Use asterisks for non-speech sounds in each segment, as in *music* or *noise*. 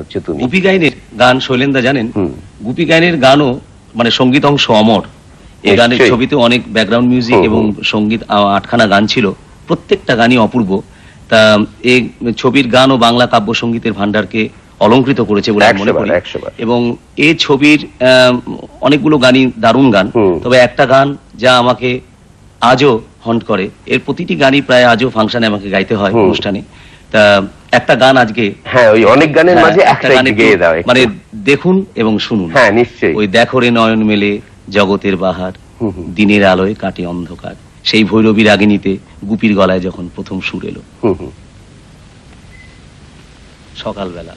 হচ্ছে তুমি। গুপি গাইনের গান শৈলেন্দা জানেন? গুপি গাইনের গানও মানে সংগীত অংশ অমর। এই গানের ছবিতে অনেক ব্যাকগ্রাউন্ড মিউজিক এবং সংগীত আটখানা গান ছিল। প্রত্যেকটা গানই অপূর্ব। তা এই ছবির গান ও বাংলা কাব্য সঙ্গীতের ভান্ডারকে অলঙ্কৃত করেছে বলে মনে করি। এবং এই ছবির অনেকগুলো গানই দারুণ গান। তবে একটা গান যা আমাকে আজও হন্ট করে এর প্রতিটি গানই প্রায় আজও ফাংশনে আমাকে গাইতে হয় অনুষ্ঠানে। তা একটা গান আজকে হ্যাঁ ওই অনেক গানের হ্যাঁ, মাঝে একটা গান গেয়ে দাও মানে দেখুন এবং শুনুন। হ্যাঁ নিশ্চয়ই। ওই দেখো রে নয়ন মেলে জগতের বাহার। দিনের আলোয় কাটে অন্ধকার। সেই ভৈরবী রাগিনীতে গুপির গলায় যখন প্রথম সুর এলো। হুম, হুম। সকালবেলা।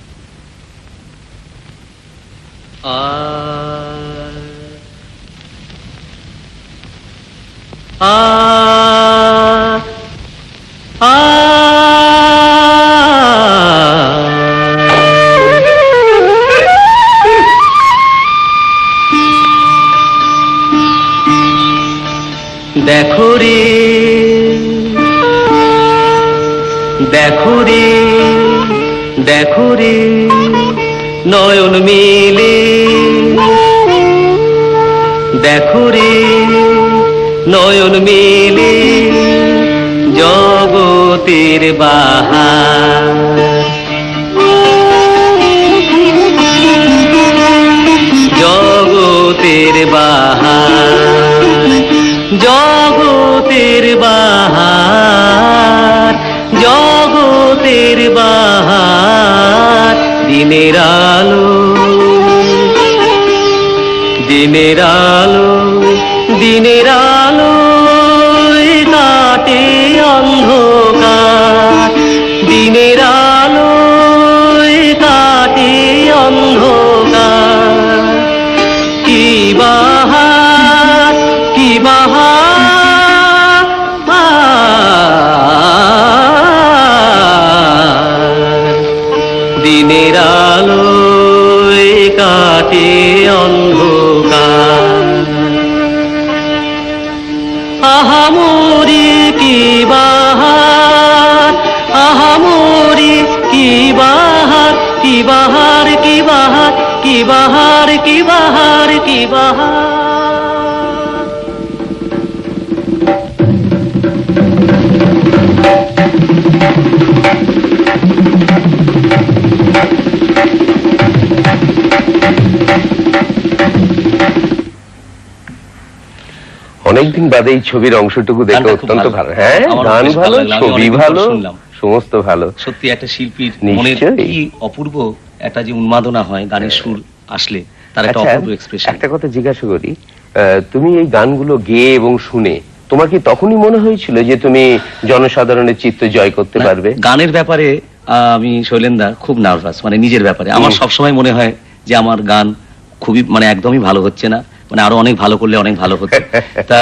দেখো রে নয়ন মিলে। দেখো রে নয়ন মেলে জগতের বাহার। জগতের বাহার জগতের বাহার। বাহার দিনের আলো কি বাহার অনেকদিন বাদে এই ছবির অংশটুকু দেখে অত্যন্ত ভালো। হ্যাঁ গান ভালো ছবি ভালো সমস্ত ভালো। সত্যি একটা শিল্পীর মনের কি অপূর্ব একটা যে উন্মাদনা হয় গানের সুর আসলে। তার একটা আচ্ছা, অপূর্ব এক্সপ্রেশন একটা কথা জিজ্ঞাসা করি। তুমি এই গানগুলো গেয়ে এবং শুনে তোমার কি তখনই মনে হয়েছিল যে তুমি জনসাধারণের চিত্ত জয় করতে পারবে? গানের ব্যাপারে আমি শৈলেন্দা খুব নার্ভাস মানে নিজের ব্যাপারে। আমার। সবসময় মনে হয় যে আমার গান খুবই মানে একদমই ভালো হচ্ছে না মানে আরও অনেক ভালো করলে অনেক ভালো হতো *laughs* তা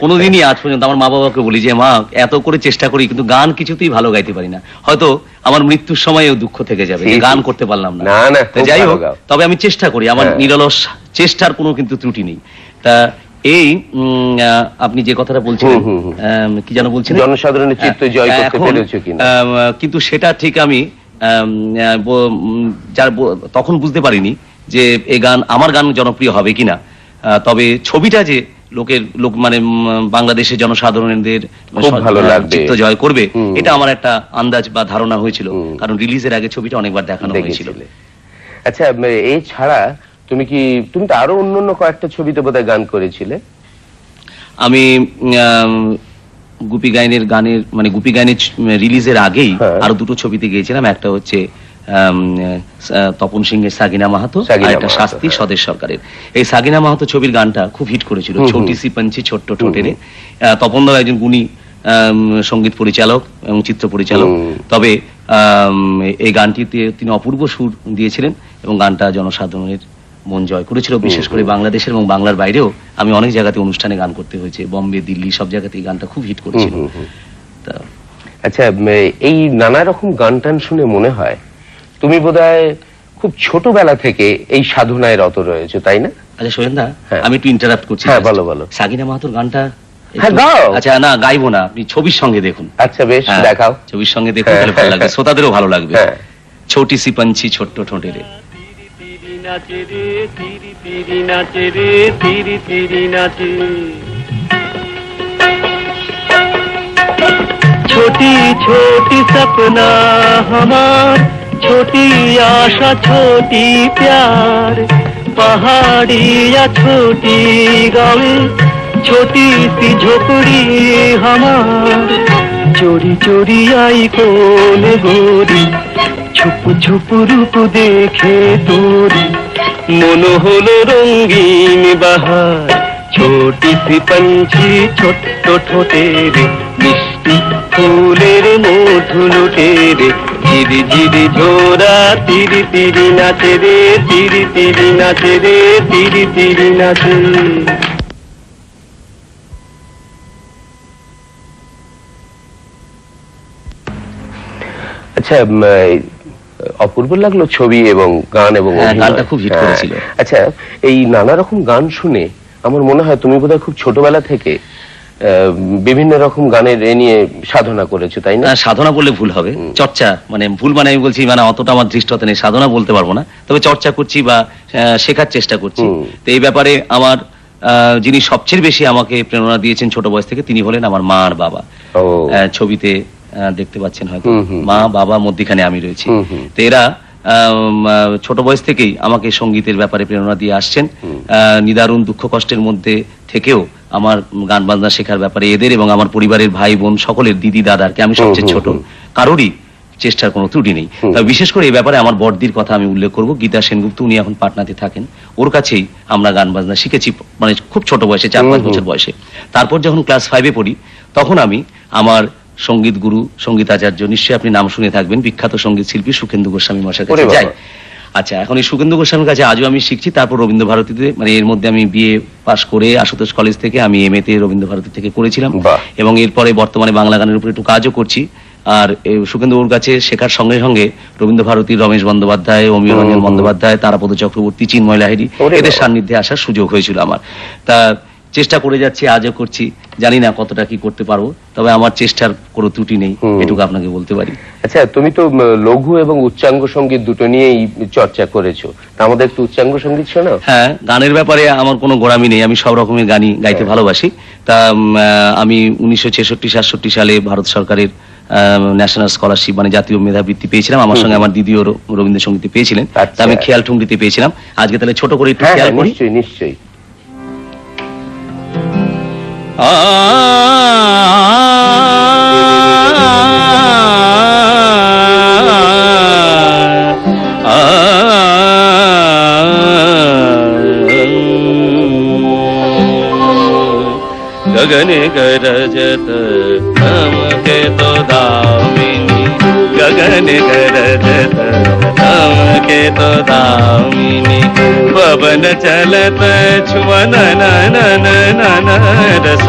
কোনোদিনই আজ পর্যন্ত আমার মা বাবাকে বলি যে মা এত করে চেষ্টা করি কিন্তু গান কিছুতেই ভালো গাইতে পারি না। হয়তো আমার মৃত্যুর সময়ও দুঃখ থেকে যাবে। গান করতে পারলাম না। না, যাই হোক তবে আমি চেষ্টা করি আমার হ্যাঁ। নিরলস চেষ্টার কোনো কিন্তু ত্রুটি নেই। তা এই আপনি যে কথাটা বলছিলেন। আম, কি যেন বলছিলেন? জনসাধারণের চিত্ত জয় করতে পেরেছ কিনা? কিন্তু সেটা ঠিক আমি যার তখন বুঝতে পারিনি যে এই গান আমার গান জনপ্রিয় হবে কিনা। তবে ছবিটা যে লোকের লোক মানে বাংলাদেশের ভালো লাগবে। চিত্ত জয় করবে। এটা আমার একটা আন্দাজ বা ধারণা হয়েছিল। কারণ রিলিজের আগে ছবিটা অনেকবার দেখানো হয়েছিল। আচ্ছা এই ছাড়া তুমি কি তুমি তো আরও অন্য অন্য কয়েকটা ছবিতে বোধহয় গান করেছিলে? আমি গুপি গাইনের গানের মানে গুপি গাইনের রিলিজের আগেই হ্যাঁ। আরও দুটো ছবিতে গিয়েছিলাম। একটা হচ্ছে তপন সিং এর সাগিনা মাহাতো একটা শাস্তি হ্যাঁ। স্বদেশ সরকারের। এই সাগিনা মাহাতো ছবির গানটা খুব হিট করেছিল। ছোটি সি পঞ্চি ছোট্ট ঠোঁটেরে তপন দাও একজন গুণী সংগীত পরিচালক এবং চিত্র পরিচালক। তবে এই গানটিতে তিনি অপূর্ব সুর দিয়েছিলেন এবং গানটা জনসাধারণের মন জয় করেছিল বিশেষ করে বাংলাদেশের এবং বাংলার বাইরেও। আমি অনেক জায়গাতে অনুষ্ঠানে গান করতে হয়েছে বম্বে দিল্লি সব জায়গাতে এই গানটা খুব হিট করেছিল। আচ্ছা এই নানা রকম গান টান শুনে মনে হয় তুমি বোধহয় খুব ছোটবেলা থেকে এই সাধনায় রত রয়েছে তাই না আচ্ছা সোহেনদা হ্যাঁ। আমি একটু ইন্টারাপ্ট করছি হ্যাঁ, বলো, বলো। সাগিনা মাহাতোর গানটা একটু- হ্যাঁ, গাও। আচ্ছা না গাইবো না আপনি ছবির সঙ্গে দেখুন আচ্ছা বেশ হ্যাঁ, দেখাও ছবির সঙ্গে দেখুন হ্যাঁ, তাহলে ভালো লাগবে হ্যাঁ। শ্রোতাদেরও ভালো লাগবে হ্যাঁ ছোটি সি পঞ্ছি ছোট্ট ঠোঁটে রে তিরি নাচে রে তিরি তিরি নাচে রে তিরি তিরি নাচে छोटी छोटी सपना हमार छोटी आशा छोटी प्यार पहाड़ी या छोटी गावे छोटी सी झोपड़ी हमार चोरी चोरी आई कोल गोरी छुप छुप रूप देखे তোরি মনো হলো রঙিন বাহার ছোটি সি পঞ্ছি ছোট্ট ঠোঁটে রে মিষ্টি ফুলের মধু লুটে রে ঝিরি ঝিরি ঝোরা তিরি তিরি নাচে রে তিরি তিরি নাচে রে তিরি তিরি নাচে আচ্ছা অপূর্ব লাগল ছবি এবং গান এবং হ্যাঁ, গানটা খুব hit হ্যাঁ। করেছিল। আচ্ছা এই নানা রকম গান শুনে আমার মনে হয় তুমি বোধহয় খুব ছোটবেলা থেকে বিভিন্ন রকম গানের এ নিয়ে সাধনা করেছ তাই না? সাধনা বললে ভুল হবে। চর্চা মানে ভুল মানে আমি বলছি মানে অতটা আমার দৃষ্টতা নেই। সাধনা বলতে পারব না। তবে চর্চা করছি বা শেখার চেষ্টা করছি। তো এই ব্যাপারে আমার যিনি সবচেয়ে বেশি আমাকে প্রেরণা দিয়েছেন ছোট বয়স থেকে তিনি হলেন আমার মা আর বাবা ছবিতে দেখতে পাচ্ছেন হয়তো। মা বাবা মধ্যখানে আমি রয়েছি। তো এরা আহ, ছোট বয়স থেকেই আমাকে সঙ্গীতের ব্যাপারে প্রেরণা দিয়ে আসছেন। আহ, নিদারুণ দুঃখ কষ্টের মধ্যে থেকেও আমার গান বাজনা শেখার ব্যাপারে এদের এবং আমার পরিবারের ভাই বোন সকলের দিদি দাদারকে আমি সবচেয়ে ছোট। কারোরই চেষ্টার কোনো ত্রুটি নেই। তবে বিশেষ করে এই ব্যাপারে আমার বড়দির কথা আমি উল্লেখ করব। গীতা সেনগুপ্ত উনি এখন পাটনাতে থাকেন। ওর কাছেই আমরা গান বাজনা শিখেছি মানে খুব ছোট বয়সে চার পাঁচ। বছর বয়সে। তারপর যখন ক্লাস ফাইভে পড়ি তখন আমি আমার সংগীত গুরু সঙ্গীতাচার্য নিশ্চয়ই আপনি নাম শুনে থাকবেন বিখ্যাত সংগীত শিল্পী সুখেন্দু গোস্বামী মশার কাছে যাই। আচ্ছা এখন এই সুখেন্দু গোস্বামীর কাছে আজও আমি শিখছি তারপর রবীন্দ্র ভারতীতে মানে এর মধ্যে আমি বিএ পাশ করে আশুতোষ কলেজ থেকে আমি এম তে রবীন্দ্র ভারতী থেকে করেছিলাম। এবং এরপরে বর্তমানে বাংলা গানের উপর একটু কাজও করছি। আর সুখেন্দুর কাছে শেখার সঙ্গে সঙ্গে রবীন্দ্র ভারতী রমেশ বন্দ্যোপাধ্যায় অমিয় রঞ্জন। বন্দ্যোপাধ্যায় তারাপদ চক্রবর্তী চিন্ময় লাহিড়ী এদের সান্নিধ্যে আসার সুযোগ হয়েছিল আমার। তা চেষ্টা করে যাচ্ছি আজও করছি। জানি না কতটা কি করতে পারব তবে আমার চেষ্টার কোনো ত্রুটি নেই এটুকু আপনাকে বলতে পারি। আচ্ছা তুমি তো লঘু এবং উচ্চাঙ্গ সংগীত দুটো নিয়েই চর্চা করেছ। তা আমাদের একটু উচ্চাঙ্গ সংগীত শোনাও। হ্যাঁ গানের ব্যাপারে আমার কোনো গোড়ামি নেই আমি সব রকমের গানই গাইতে ভালোবাসি। তা আমি উনিশশো ছেষট্টি সাতষট্টি সালে ভারত সরকারের ন্যাশনাল স্কলারশিপ মানে জাতীয় মেধাবৃত্তি পেয়েছিলাম। আমার সঙ্গে আমার দিদিও রবীন্দ্রসঙ্গীতে পেয়েছিলেন। আচ্ছা। তা আমি খেয়াল ঠুংরিতে পেয়েছিলাম। আজকে তাহলে ছোট করে একটু হ্যাঁ খেয়াল হ্যাঁ করি। নিশ্চয়ই নিশ্চয়ই। గగని గరజత నమకే తో దామిని గగని గరజత नमके तो दामिनी। पवन चलत छुवन नन रस।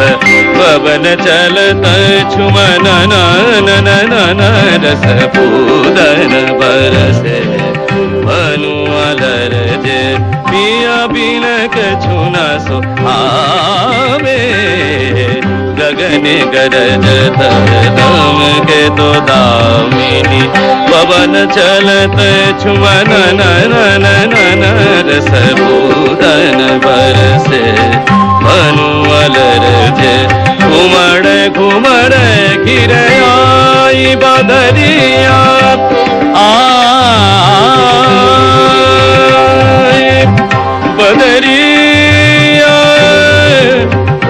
पवन चलत छुवन नन रस। पूदन बरसे मनु अलर जे पिया बिन कछु न सो आवे गगन गरज दम के तो दामिनी पवन चलत छुमन नन नन रस पूदन बरसे मनु अलर जे घुमड़ घुमड़ गिर आई बदरिया आए बदरिया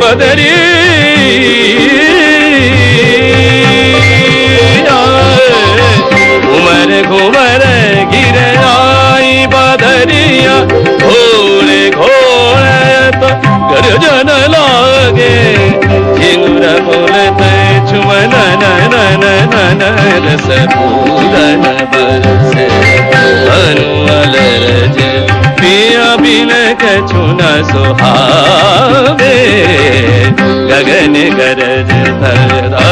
बदरिया घुमर घुमर, गिर आई बदरिया तो गर्जन लागे। बोलते छुमन नन रस पूरन बरसे। रज पिया बिन कछु न सुहावे गगन गरज धरा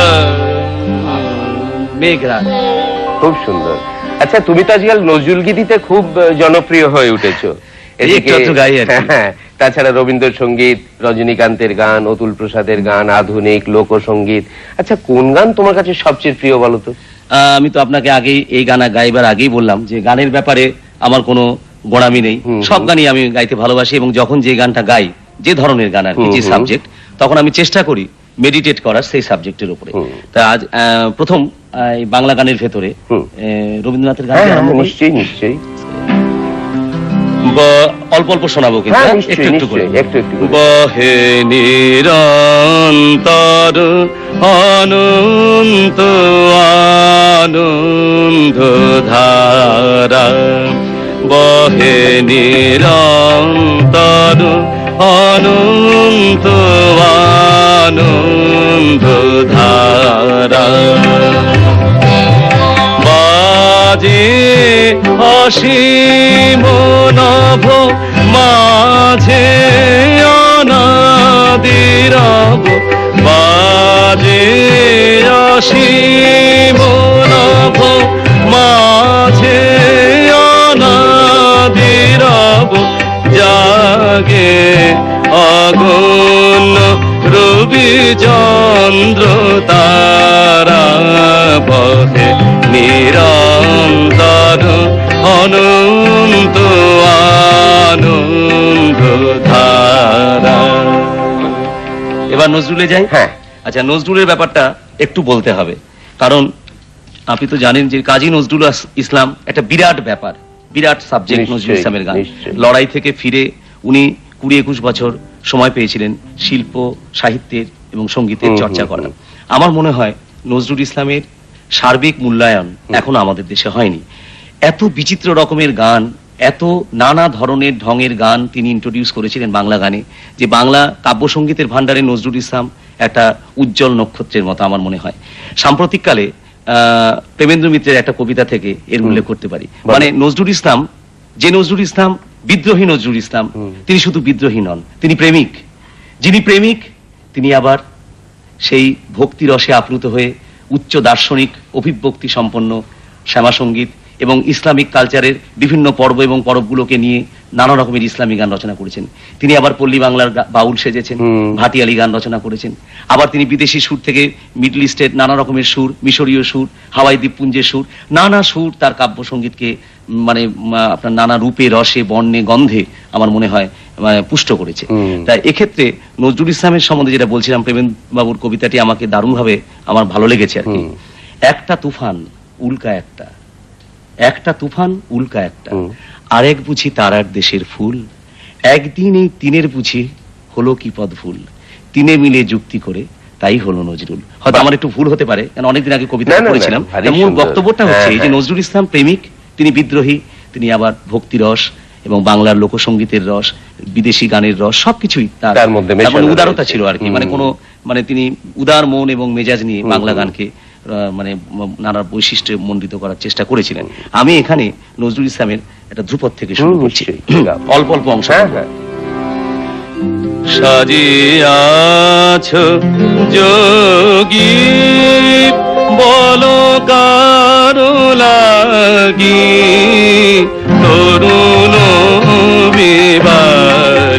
মেঘরাজ খুব সুন্দর আচ্ছা তুমি তো আজকাল নজরুল গীতিতে খুব আহ, জনপ্রিয় হয়ে উঠেছো এই একটু আধটু গাই আর কি। হ্যাঁ, তাছাড়া রবীন্দ্রসঙ্গীত রজনীকান্তের গান অতুল প্রসাদের গান আধুনিক লোকসঙ্গীত আচ্ছা কোন গান তোমার কাছে সবচেয়ে প্রিয় বলো তো আহ, আমি তো আপনাকে আগেই এই গানা গাইবার আগেই বললাম যে গানের ব্যাপারে আমার কোনো গোড়ামি নেই। সব গানই আমি গাইতে ভালোবাসি এবং যখন যে গানটা গাই যে ধরনের গান আর কি যে সাবজেক্ট তখন আমি চেষ্টা করি মেডিটেট করার সেই সাবজেক্টের উপরে। তা আজ প্রথম এই বাংলা গানের ভেতরে রবীন্দ্রনাথের গান হ্যাঁ হ্যাঁ? নিশ্চয়ই নিশ্চয়ই। অল্প অল্প শোনাবো কিন্তু হ্যাঁ? নিশ্চয়ই, একটু একটু করে। নিশ্চয়ই, একটু একটু করে। বহে নিরন্তর অনন্ত আনন্দ ধারা বহে নিরন্তর অনন্ত আনন্দ ধারা। বাজে অসীম নভ মাঝে অনাদিরব। বাজে অসীম নভ মাঝে চন্দ্র তারা নিরন্তর অনন্ত আনন্দ ধারা। এবার নজরুলে যাই? হ্যাঁ। আচ্ছা নজরুলের ব্যাপারটা একটু বলতে হবে। কারণ আপনি তো জানেন যে কাজী নজরুল ইসলাম একটা বিরাট ব্যাপার বিরাট সাবজেক্ট নজরুল ইসলামের গান। লড়াই থেকে ফিরে উনি কুড়ি একুশ বছর সময় পেয়েছিলেন শিল্প সাহিত্যের এবং সঙ্গীতের চর্চা হুম। আমার মনে হয় নজরুল ইসলামের সার্বিক মূল্যায়ন এখনও আমাদের দেশে হয়নি। এত বিচিত্র রকমের গান এত নানা ধরনের ঢঙের গান তিনি ইন্ট্রোডিউস করেছিলেন বাংলা গানে যে বাংলা কাব্যসঙ্গীতের ভান্ডারে নজরুল ইসলাম একটা উজ্জ্বল নক্ষত্রের মতো আমার মনে হয়। সাম্প্রতিককালে আহ, প্রেমেন্দ্র মিত্রের একটা কবিতা থেকে এর উল্লেখ করতে পারি। মানে নজরুল ইসলাম যে নজরুল ইসলাম বিদ্রোহী নজরুল ইসলাম তিনি শুধু বিদ্রোহী নন তিনি প্রেমিক। যিনি প্রেমিক তিনি আবার সেই ভক্তি রসে আপ্লুত হয়ে উচ্চ দার্শনিক অভিব্যক্তি সম্পন্ন শ্যামা সংগীত এবং ইসলামিক কালচারের বিভিন্ন পর্ব এবং পরবগুলোকে নিয়ে নানা রকমের ইসলামী গান রচনা করেছেন। তিনি আবার পল্লী বাংলার বাউল সেজেছেন ভাটিয়ালি গান রচনা করেছেন। আবার তিনি বিদেশি সুর থেকে মিডল ইস্টের নানা রকমের সুর মিশরীয় সুর হাওয়াই দ্বীপপুঞ্জের সুর নানা সুর তার কাব্য সঙ্গীতকে মানে আপনার নানা রূপে রসে বর্ণে গন্ধে আমার মনে হয় পুষ্ট করেছে। তাই এক্ষেত্রে নজরুল ইসলামের সম্বন্ধে যেটা বলছিলাম প্রেমেন বাবুর কবিতাটি আমাকে দারুণভাবে আমার ভালো লেগেছে আর কি। একটা তুফান উল্কা একটা। একটা তুফান উল্কা একটা। আরেক বুঝি তারার দেশের ফুল। একদিন এই তিনের বুঝি হলো কি পদ ভুল। তিনে মিলে যুক্তি করে তাই হলো নজরুল। হয়তো আমার একটু ভুল হতে পারে কারণ অনেকদিন আগে কবিতা পড়েছিলাম। মূল বক্তব্যটা হচ্ছে হ্যাঁ, এই যে হ্যাঁ। নজরুল ইসলাম প্রেমিক তিনি বিদ্রোহী তিনি আবার ভক্তিরস এবং বাংলার লোকসঙ্গীতের রস বিদেশি গানের রস সবকিছুই তার তার মধ্যে মানে উদারতা ছিল আর কি। মানে কোনো মানে তিনি উদার মন এবং মেজাজ নিয়ে বাংলা গানকে মানে ম- নানা বৈশিষ্ট্যে মণ্ডিত করার চেষ্টা করেছিলেন আমি এখানে নজরুল ইসলামের একটা ধ্রুপদ থেকে শুরু করছি। অল্প অল্প অংশ হ্যাঁ। হ্যাঁ সাজিয়াছ যোগী বলো কারও লাগি তরুণ বিবাগী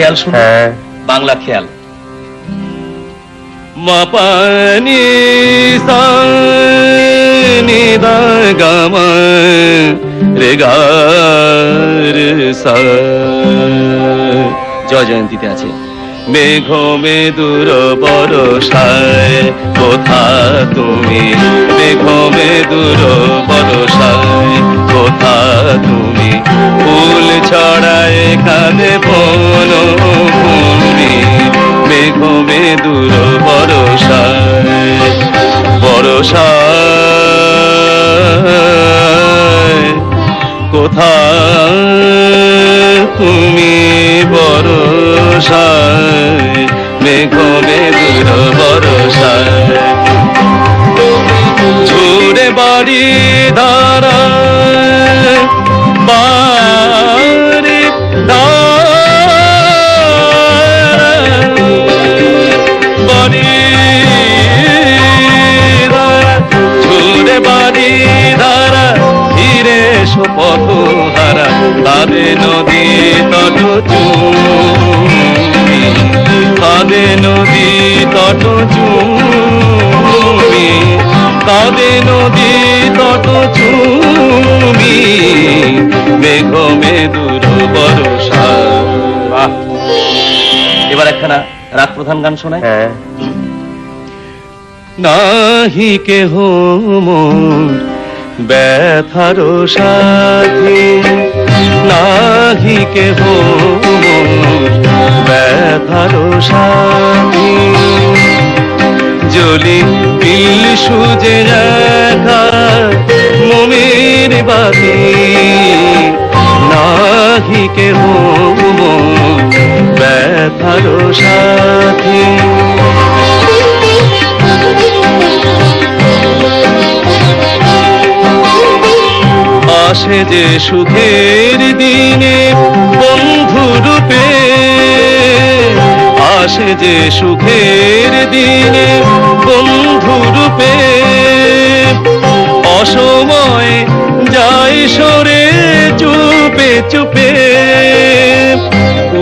খেয়াল শুনো হ্যাঁ। বাংলা খেয়াল। মাপানি সানি দাগাম রে গা রে সা। জয় জয়ন্তীতে আছে। মেঘ মেদুর বরসায় কোথা তুমি? মেঘ মেদুর বরসায় কোথা তুমি? ফুল ছড়ায় কাঁদে বন ভূমি মেঘ মেদুর বরসায় বরসায় কোথা তুমি বরসায় মেঘ মেঘুর বরসায় ঝুড়ে বাড়ি ধারা নদী তট চুমি মেঘ মেদুর বরসা এবার একখানা রাগ প্রধান গান শোনায় হ্যাঁ। নাহি কেহ মোর ব্যথার সাথী নাহি কেহ মোর ব্যথার সাথী জলি পিল সুজে রাখা, মমির বাতি। নাহি কেহ ব্যথার সাথী। আসে যে সুখের দিনে বন্ধু রূপে আসে যে সুখের দিনে বন্ধু রূপে অসময় যাই সরে চুপে চুপে।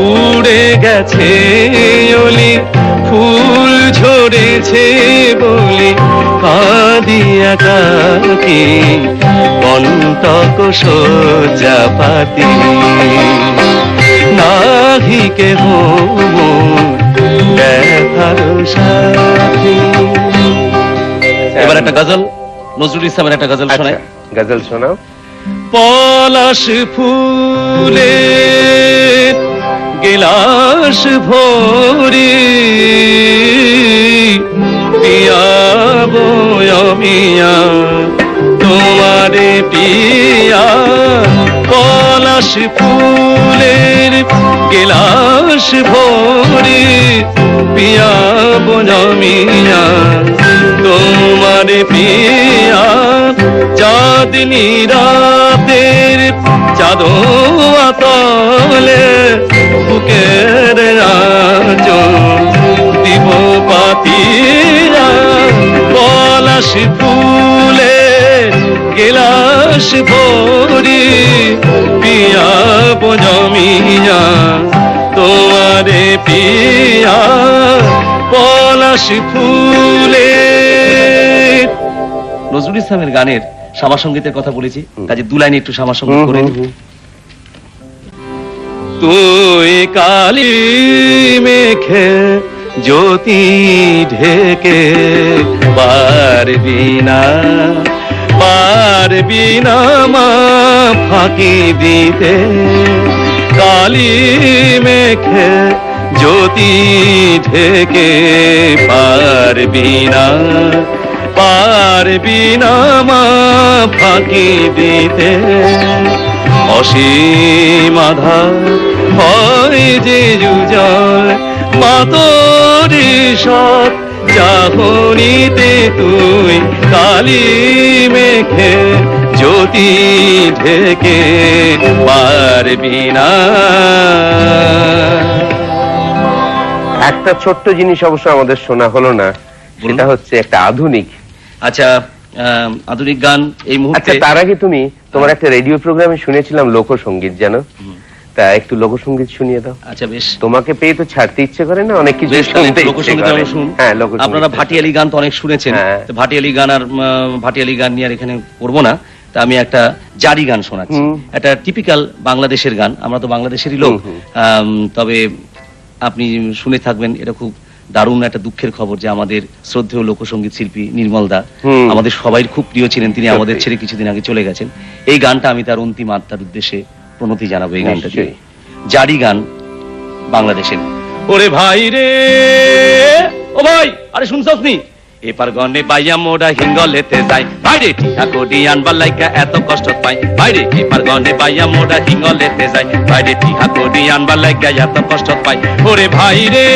উড়ে গেছে অলি, ফুল ঝরেছে বলে, কাঁদিয়া কাকি কণ্টক সজ্জা পাতি নাহি কে ব্যথার সাথী এবার একটা গজল নজরুল ইসলামের একটা গজল আচ্ছা শোনায় গজল শোনাও। পলাশ ফুলে গেলাস ভরি অমিয়া তোমারে পিয়া পলাশ ফুলের গেলাস ভরি। পিয়াবো অমিয়া তোমারে পিয়া চাঁদনি রাতের চাঁদো তলে বুকের আঁচল দিব পাতিয়া পলাশ ফুলে গেলাস ভরি পিয়া বজমিয়া তোমারে পিয়া পলাশ ফুলে। নজরুল ইসলামের গানের সামা সঙ্গীতের কথা বলেছি কাজে দু লাইনে একটু সামা সংগীত করে। তুই কালি মেখে জ্যোতি ঢেকে পারবি না। পারবি না মা ফাঁকি দিতে। কালি মেখে জ্যোতি ঢেকে পারবি না পারবি না মা ফাঁকি দিতে। অসীম আধার হয় যে জল মাতরি সৎ চাহনিতে তুই কালি মেখে জ্যোতি ঢেকে পারবি না। একটা ছোট্ট জিনিস অবশ্য আমাদের শোনা হলো না সেটা হচ্ছে একটা আধুনিক। আচ্ছা আধুনিক গান এই আচ্ছা মুহূর্তে তার আগে তুমি তোমার একটা রেডিও প্রোগ্রামে শুনেছিলাম লোকসঙ্গীত জানো? তা একটু লোকসঙ্গীত শুনিয়ে দাও। আচ্ছা বেশ। তোমাকে পেয়ে তো ছাড়তে ইচ্ছে করে না অনেক কিছু শুনতে লোকসঙ্গীত আমরা শুনুন। হ্যাঁ আপনারা ভাটিয়ালি গান তো অনেক শুনেছেন। হ্যাঁ। ভাটিয়ালি গান আর ভাটিয়ালি গান নিয়ে আর এখানে করব না। তা আমি একটা জারি গান শোনাচ্ছি। একটা টিপিক্যাল বাংলাদেশের গান। আমরা তো বাংলাদেশেরই লোক। তবে আপনি শুনে থাকবেন এটা খুব দারুণ একটা দুঃখের খবর যে আমাদের শ্রদ্ধেয় লোকসঙ্গীত শিল্পী নির্মল দা আমাদের সবাই খুব প্রিয় ছিলেন। তিনি আমাদের ছেড়ে কিছুদিন আগে চলে গেছেন। এই গানটা আমি তার অন্তিম আত্মার উদ্দেশ্যে প্রণতি জানাব এই গানটা। জারি গান বাংলাদেশের। ওরে ভাই রে। ও ভাই আরে শুনছস নি? এপার গনে বাইয়া মোরা হিঙ্গলেতে যাই বাইরে টিহা কোডি আনবার লাইকা এত কষ্ট পাই বাইরে এপার গনে বাইয়া মোরা হিঙ্গলেতে যাই বাইরে টিহা কোডি আনবার লাইকা এত কষ্ট পাই ওরে ভাই রে।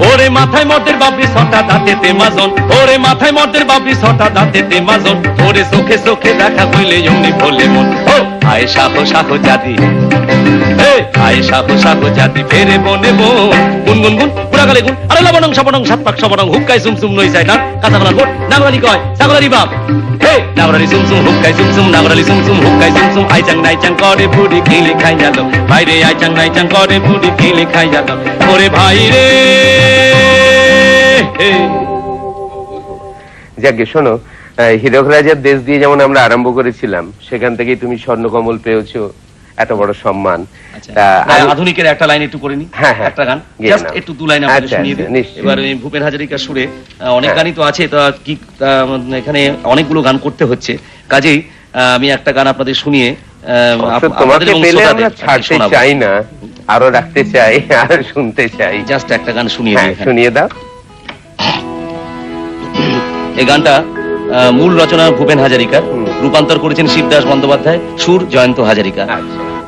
ওরে মাথায় মদের বাবরি, ছটা দাঁতে তেমাজন। ওরে মাথায় মদের বাবরি, ছটা দাঁতে তেমাজন। ওরে চোখে চোখে দেখা হইলে অমনি বলে মন। আয় সাহো সাহো এ, আয় সাহো সাহো জাতি ফেরে বনে বোন গুন গুন গুন পুরা গালে গুন। আরে লবণং সবণং সাত পাক সবণং হুক্কাই সুম সুম নই যায় না কাঁচা গলার বোট নাগরালি কয় ছাগলারি বাপ। হে নাগরালি সুম সুম হুক্কাই সুম সুম নাগরালি সুম সুম হুক্কাই সুম সুম আই চাং নাই চাং করে বুড়ি খেলে খাই গেল ভাইরে আই চাং নাই চাং করে বুড়ি খেলে খাই গেল ওরে ভাই রে। যাকে শোনো হীরক রাজার দেশ দিয়ে যেমন আমরা আরম্ভ করেছিলাম সেখান থেকেই তুমি স্বর্ণকমল পেয়েছ এত বড় সম্মান। আচ্ছা, আধুনিকের একটা লাইন একটু করে নি হ্যাঁ, হ্যাঁ। একটা গান। জাস্ট একটু দু লাইন আপনাদের আচ্ছা, শুনিয়ে দিই। এবার ভূপেন হাজারিকার সুরে অনেক হ্যাঁ। গানই তো আছে তা কি এখানে অনেকগুলো গান করতে হচ্ছে। কাজেই আমি একটা গান আপনাদের শুনিয়ে তোমাকে পেলে আমরা ছাড়তে চাই না আরও রাখতে চাই আর শুনতে চাই। জাস্ট একটা গান শুনিয়ে। শুনিয়ে দাও। এই গানটা মূল রচনা ভূপেন হাজারিকার। হুম। রূপান্তর করেছেন শিবদাস বন্দ্যোপাধ্যায়, সুর জয়ন্ত হাজারিকা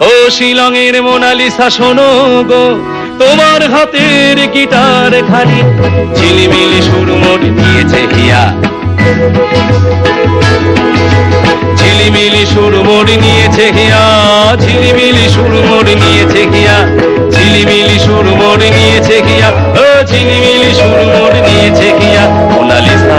ও শিলংয়ের মোনালিসা শোনো গো, তোমার হাতের গিটার খানি, ঝিলিমিলি সুরমোট দিয়েছে হিয়া। ঝিলিমিলি সুরমোট নিয়েছে হিয়া, ঝিলিমিলি সুরমোট নিয়েছে হিয়া, ঝিলিমিলি সুরমোট নিয়েছে হিয়া, ও ঝিলিমিলি সুরমোট নিয়েছে হিয়া, মোনালিসা।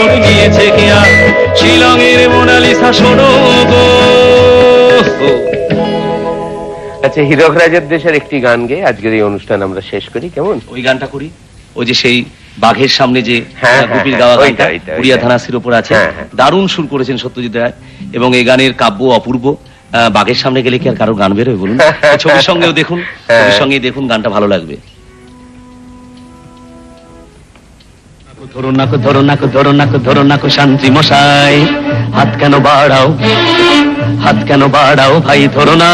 নিয়েছে গিয়া শিলংয়ের মোনালিসা শোনো গো। আচ্ছা হীরক রাজার দেশের একটি গান গেয়ে আজকের এই অনুষ্ঠান আমরা শেষ করি কেমন? ওই গানটা করি? ওই যে সেই বাঘের সামনে যে হ্যাঁ, আহ, গোপীর হ্যাঁ, গাওয়া গানটা উড়িয়া। ধানাসির ওপর আছে। হ্যাঁ, হ্যাঁ। দারুণ সুর করেছেন সত্যজিৎ রায় এবং এই গানের কাব্য অপূর্ব। বাঘের সামনে গেলে কি আর কারও গান বেরোয় বলুন? *laughs* ছবির সঙ্গেও দেখুন হ্যাঁ। ছবির সঙ্গে দেখুন গানটা ভালো লাগবে। ধরো নাকো ধরো নাকো ধরো নাকো ধরো নাকো শান্তি মশাই। হাত কেন বাড়াও? হাত কেন বাড়াও ভাই, ধরো না।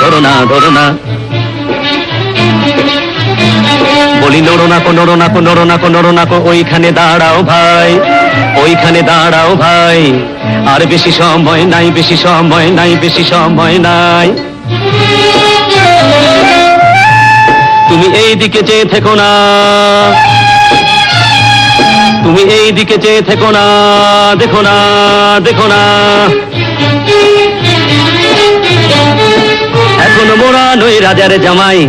ধরো না ধরো না। বলি নড়ো নাকো নড়ো নাকো নড়ো নাকো নড়ো নাকো, ওইখানে দাঁড়াও ভাই, ওইখানে দাঁড়াও ভাই। আর বেশি সময় নাই, বেশি সময় নাই, বেশি সময় নাই। তুমি এই দিকে চেয়ে থেকো না। তুমি এই দিকে চেয়ে থেকো না। দেখো না দেখো না। এখনও মোরা নই রাজার জামাই।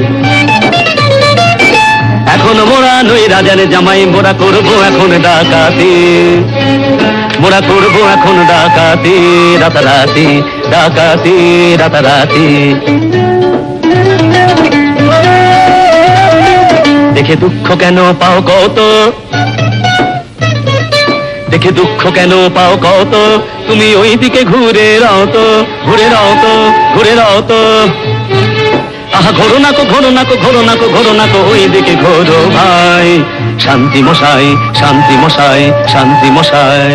এখনও মোরা নই রাজার জামাই। মোরা করব এখন ডাকাতি। মোরা করব এখন ডাকাতি, রাতারাতি ডাকাতি, রাতারাতি। দেখে দুঃখ কেন পাও কত? দেখে দুঃখ কেন পাও কত? তুমি ওই দিকে ঘুরে রাও তো, ঘুরে রাও তো, ঘুরে রাও তো। আহা, ঘোরো না কো, ঘোরো না কো, ঘোরো না কো, ঘোরো না কো ওই দিকে ঘোরো ভাই। শান্তি মশাই শান্তি মশাই শান্তি মশাই।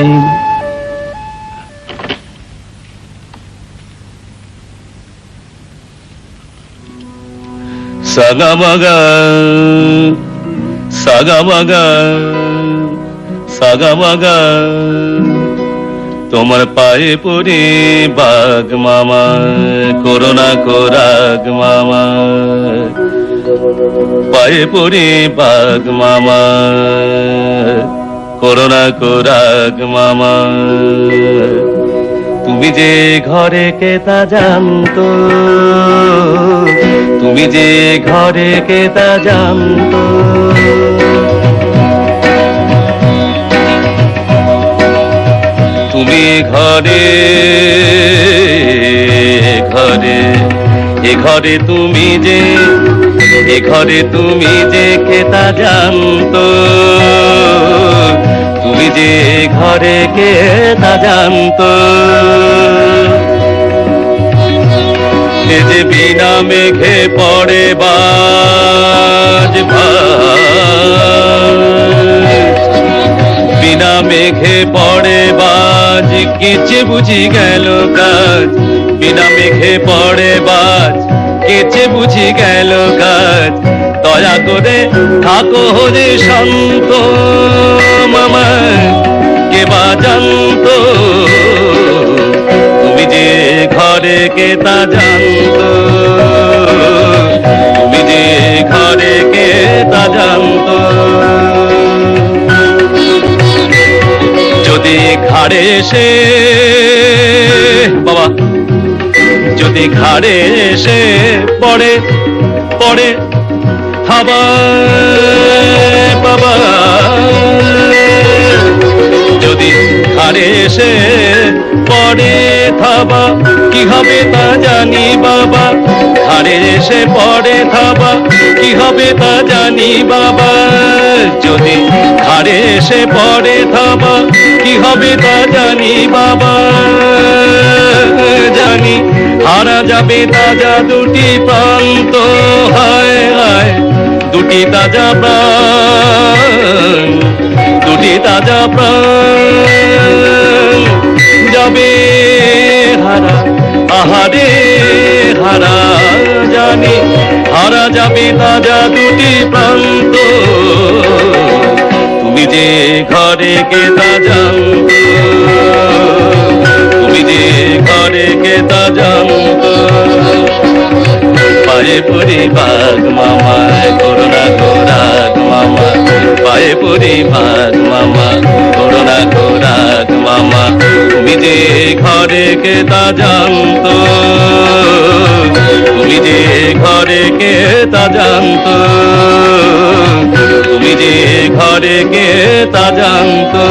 সাগামাগা সাগামাগা সাগামাগা তোমার পায়ে পড়ে বাঘ মামা করোনা কোরাগ মামা পায়ে পড়ে বাঘ মামা করোনা কোরাগ মামা তুমি যে ঘরে কেতা জানতো? তুমি যে ঘরে কেতা জানতো? তুমি ঘরে ঘরে, এ ঘরে তুমি যে, এ ঘরে তুমি যে খেতা জানতো? তুমি যে ঘরে কে তা জানতো। যে বিনা মেঘে পড়ে বাজ। বিনা মেঘে পড়ে বাজ কেচে বুঝি গেল কাজ। বিনা মেঘে পড়ে বাজ কেচে বুঝি গেল কাজ। দয়া করে থাকো রে শান্ত, মামা, কে বা জানতো? তুমি যে ঘরে কে তা জানতো? তুমি যে ঘরে কে তা জানতো? যদি ঘাড়ে এসে, বাবা, যদি ঘাড়ে এসে পড়ে পড়ে হাবা বাবা। যদি ঘাড়ে এসে পড়ে থাবা, কি হবে তা জানি বাবা। ঘাড়ে এসে পড়ে থাবা, কি হবে তা জানি বাবা। যদি ঘাড়ে এসে পড়ে থাবা, কি হবে তা জানি বাবা। জানি হারা যাবে তাজা দুটি প্রান্ত, হায় হায়। দুটি তাজা প্রাণ, দুটি তাজা প্রাণ। যাবে হারা, আহারে হারা, জানি হারা যাবে তাজা দুটি প্রান্ত। তুমি যে ঘরে কে তা জানতো, তুমি যে ঘরে কে তা জানতো। পায়ে পরি বাঘ মামা, করোনা গোরাগ মামা। পায়ে পরি বাঘ মামা, করোনা গোরাগ মামা। তুমি যে ঘরে কে তা জানতো, তুমি যে ঘরে কে তা জানতো, তুমি যে ঘরে কে তা জানতো।